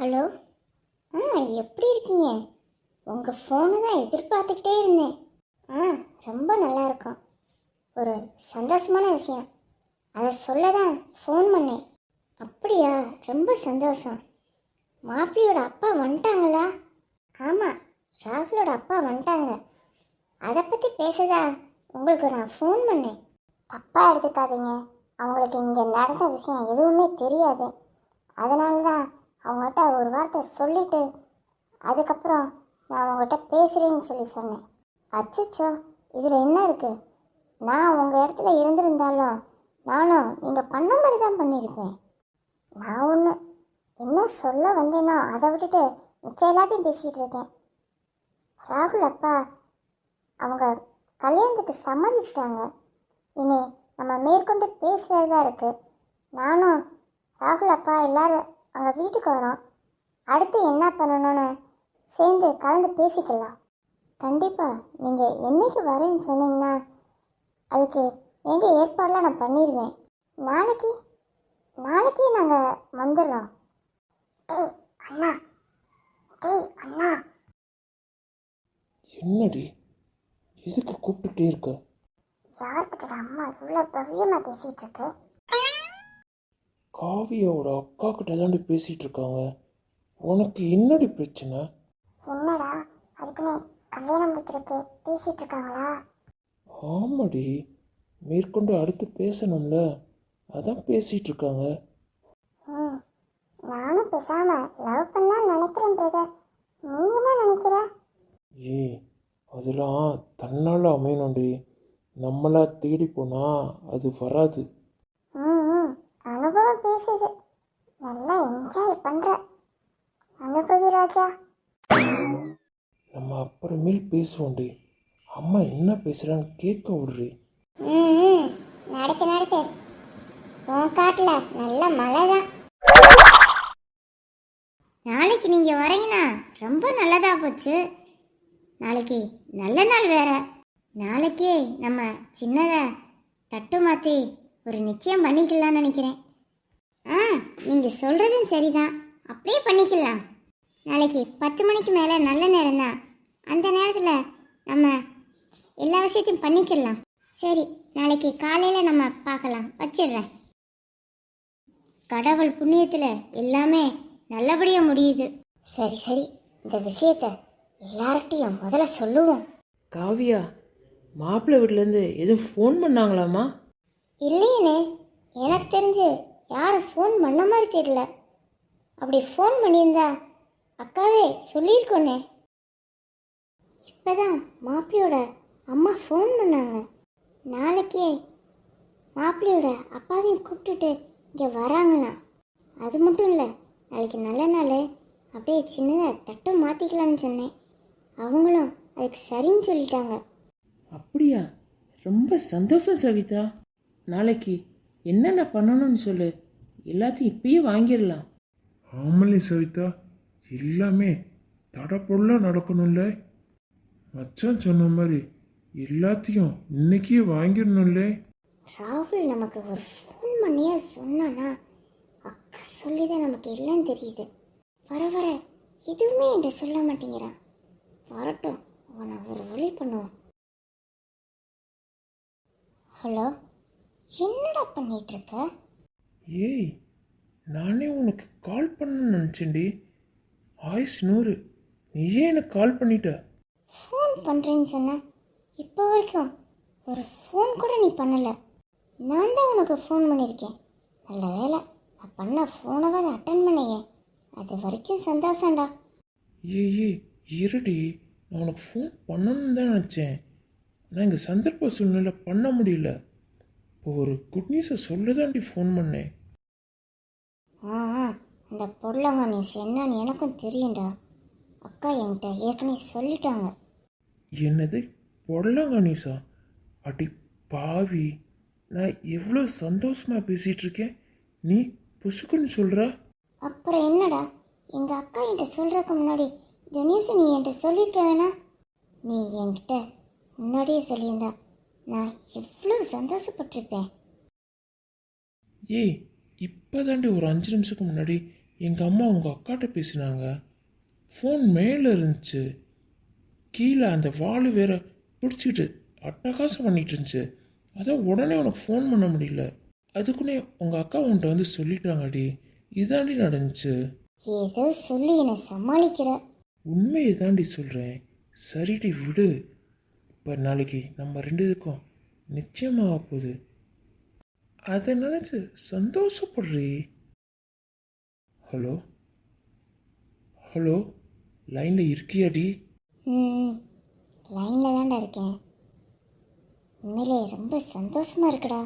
Hello? ஆ எப்படி இருக்கீங்க? உங்கள் ஃபோனை தான் எதிர்பார்த்துக்கிட்டே இருந்தேன். ஆ ரொம்ப நல்லா இருக்கும். ஒரு சந்தோஷமான விஷயம். அதை சொல்ல தான் ஃபோன் பண்ணேன். அப்படியா? ரொம்ப சந்தோஷம். மாப்பிள்ளையோட அப்பா வந்துட்டாங்களா? ஆமாம் ராகுலோட அப்பா வந்துட்டாங்க. அதை பற்றி பேசதா உங்களுக்கு நான் ஃபோன் பண்ணேன். தப்பாக எடுத்துக்காதீங்க. அவங்களுக்கு இங்கே நடந்த விஷயம் எதுவுமே தெரியாது. அதனால தான் அவங்ககிட்ட ஒரு வார்த்தை சொல்லிட்டு அதுக்கப்புறம் நான் அவங்ககிட்ட பேசுகிறேன்னு சொல்லி சொன்னேன். அச்சச்சோ இதில் என்ன இருக்குது நான் உங்கள் இடத்துல இருந்திருந்தாலும் நானும் நீங்கள் பண்ண மாதிரி தான் பண்ணியிருப்பேன். நான் ஒன்று என்ன சொல்ல வந்தேனோ அதை விட்டுட்டு மிச்சம் எல்லாத்தையும் பேசிகிட்டு இருக்கேன். ராகுல் அப்பா அவங்க கல்யாணத்துக்கு சம்மதிச்சிட்டாங்க. இனி நம்ம மேற்கொண்டு பேசுகிறது தான் இருக்குது நானும் ராகுல் அப்பா எல்லாரும் அங்கே வீட்டுக்கு வரோம். அடுத்து என்ன பண்ணணும்னு சேர்ந்து கலந்து பேசிக்கலாம். கண்டிப்பாக நீங்கள் என்னைக்கு வரேன்னு சொன்னீங்கன்னா அதுக்கு வேண்டிய ஏற்பாடெலாம் நான் பண்ணிடுவேன் நாளைக்கு நாளைக்கே நாங்கள் வந்துடுறோம். டேய் அண்ணா. டேய் அண்ணா. என்னடி? எதுக்கு கூப்பிட்டுட்டே இருக்க? யார்கிட்ட அம்மா இவ்வளோ பவ்யமாக பேசிகிட்டு இருக்கு? காவியாவோட அக்கா கிட்ட தாண்டி பேசிட்டு இருக்காங்க உனக்கு என்னடி பிரச்சனை? என்னடா அதுக்குன்னு கல்யாணம் முடிக்கிறதுக்கு பேசிட்டு இருக்காங்களா ஆமாடி மேற்கொண்டு அடுத்து பேசணும்ல. அதான் பேசிட்டு இருக்காங்க ம் நானும் பேசாம லவ் பண்ணலாம் நினைக்கிறேன் பிரதர் நீ என்ன நினைக்கிற? ஏய் அதெல்லாம் தன்னால் அமையணும்டி. நம்மளா தேடி போனா அது வராது. பேசுது. நல்லா என்ஜாய் பண்ற. அனுபவி ராஜா. நம்ம அப்புறமேல் பேசுவோம்டி அம்மா என்ன பேசுகிறான்னு கேட்க விடுறி. ம் நடத்து நடத்து. உன் காட்டில் நல்ல மழை தான் நாளைக்கு நீங்கள் வரீங்கன்னா ரொம்ப நல்லதா போச்சு. நாளைக்கு நல்ல நாள் வேற. நாளைக்கே நம்ம சின்னதை தட்டு மாற்றி ஒரு நிச்சயம் பண்ணிக்கலாம்னு நினைக்கிறேன். ஆ நீங்கள் சொல்கிறதும் சரிதான். அப்படியே பண்ணிக்கலாம். நாளைக்கு பத்து மணிக்கு மேலே நல்ல நேரம் தான் அந்த நேரத்தில் நம்ம எல்லா விஷயத்தையும் பண்ணிக்கலாம். சரி நாளைக்கு காலையில் நம்ம பார்க்கலாம். வச்சிடுறேன். கடவுள் புண்ணியத்தில் எல்லாமே நல்லபடியாக முடியுது. சரி சரி இந்த விஷயத்த எல்லார்கிட்டையும் முதல்ல சொல்லுவோம். காவியா மாப்பிள்ளை வீட்டிலேருந்து எதுவும் ஃபோன் பண்ணாங்களாம்மா? இல்லையேனே எனக்கு தெரிஞ்சு யாரும் ஃபோன் பண்ண மாதிரி தெரியல. அப்படி ஃபோன் பண்ணியிருந்தா அக்காவே சொல்லியிருக்கோனே. இப்போதான் மாப்பிள்ளையோட அம்மா ஃபோன் பண்ணாங்க. நாளைக்கே மாப்பிள்ளையோட அப்பாவையும் கூப்பிட்டுட்டு இங்கே வராங்களாம். அது மட்டும் இல்லை நாளைக்கு நல்ல நாள். அப்படியே சின்னதாக தட்டம் மாற்றிக்கலான்னு சொன்னேன். அவங்களும் அதுக்கு சரின்னு சொல்லிட்டாங்க. அப்படியா? ரொம்ப சந்தோஷம் சவிதா. நாளைக்கு என்னென்ன பண்ணணும்னு சொல்லு. எல்லாத்தையும் இப்பயே வாங்கிடலாம். ஆமலே சவிதா எல்லாமே தடப்பொருளாக நடக்கணும்ல. மச்சான் சொன்ன மாதிரி எல்லாத்தையும் இன்னைக்கே வாங்கிடணும்ல. ராகுல் நமக்கு ஒரு ஃபோன் பண்ணியே சொன்னானா அக்கா சொல்லி தான் நமக்கு எல்லாம் தெரியுது. வர வர எதுவுமே என்கிட்ட சொல்ல மாட்டேங்கிறான். வரட்டும் அவனை ஒரு வழி பண்ணுவோம். ஹலோ? என்னடா பண்ணிட்டு இருக்க ஏய் நானே உனக்கு கால் பண்ணணும்னு நினச்சேன்டி. ஆயுஸ் நூறு. நீயே எனக்கு கால் பண்ணிட்ட. ஃபோன் பண்ணுறேன்னு சொன்ன. இப்போ வரைக்கும் ஒரு ஃபோன் கூட நீ பண்ணலை. நான் தான் உனக்கு ஃபோன் பண்ணியிருக்கேன் நல்ல வேலை நான் பண்ண ஃபோனவை அட்டன் பண்ணையே. அது வரைக்கும் சந்தோஷம்டா. ஏய் ஏய் இருடி. நான் உனக்கு ஃபோன் பண்ணணும்னு தான் நினச்சேன். நான் இங்கே சந்தர்ப்ப சூழ்நிலை பண்ண முடியல. ஒரு குட் நியூஸை சொல்ல தாண்டி ஃபோன் பண்ணேன். ஆ ஆ, அந்த பொருளங்க நீ என்னன்னு எனக்கும் தெரியும்டா. அக்கா என்கிட்ட ஏற்கனவே சொல்லிட்டாங்க. என்னது? பொடலங்கணீசா அடி பாவி நான் எவ்வளோ சந்தோஷமாக பேசிகிட்டு இருக்கேன். நீ புசுக்குன்னு சொல்கிற அப்புறம் என்னடா? எங்கள் அக்கா என்கிட்ட சொல்கிறதுக்கு முன்னாடி இந்த நியூஸ் நீ என்கிட்ட சொல்லியிருக்க வேணாம். நீ என்கிட்ட முன்னாடியே சொல்லியிருந்தா. நான் எவ்வளோ சந்தோஷப்பட்டிருப்பேன். ஏய் இப்போ தாண்டி ஒரு அஞ்சு நிமிஷத்துக்கு முன்னாடி எங்கள் அம்மா உங்கள் அக்காட்ட பேசினாங்க. ஃபோன் மேலே இருந்துச்சு. கீழே அந்த வாள் வேற பிடிச்சிக்கிட்டு அட்டகாசம் பண்ணிட்டு இருந்துச்சு. அதான் உடனே உனக்கு ஃபோன் பண்ண முடியல. அதுக்குன்னே உங்கள் அக்கா உன்கிட்ட வந்து சொல்லிட்டாங்கடி. இதாண்டி நடந்துச்சு. ஏதோ சொல்லி என்னை சமாளிக்கிற. உண்மையை தாண்டி சொல்கிறேன் சரிடி விடு. இப்போ நாளைக்கு நம்ம ரெண்டு இதுக்கும் நிச்சயமாக போகுது. அதை நினச்சி சந்தோஷப்படுறி. ஹலோ? ஹலோ? லைனில் இருக்கியாடி ம் லைனில் தான்டா இருக்கேன். உண்மையிலே ரொம்ப சந்தோஷமா இருக்குடா.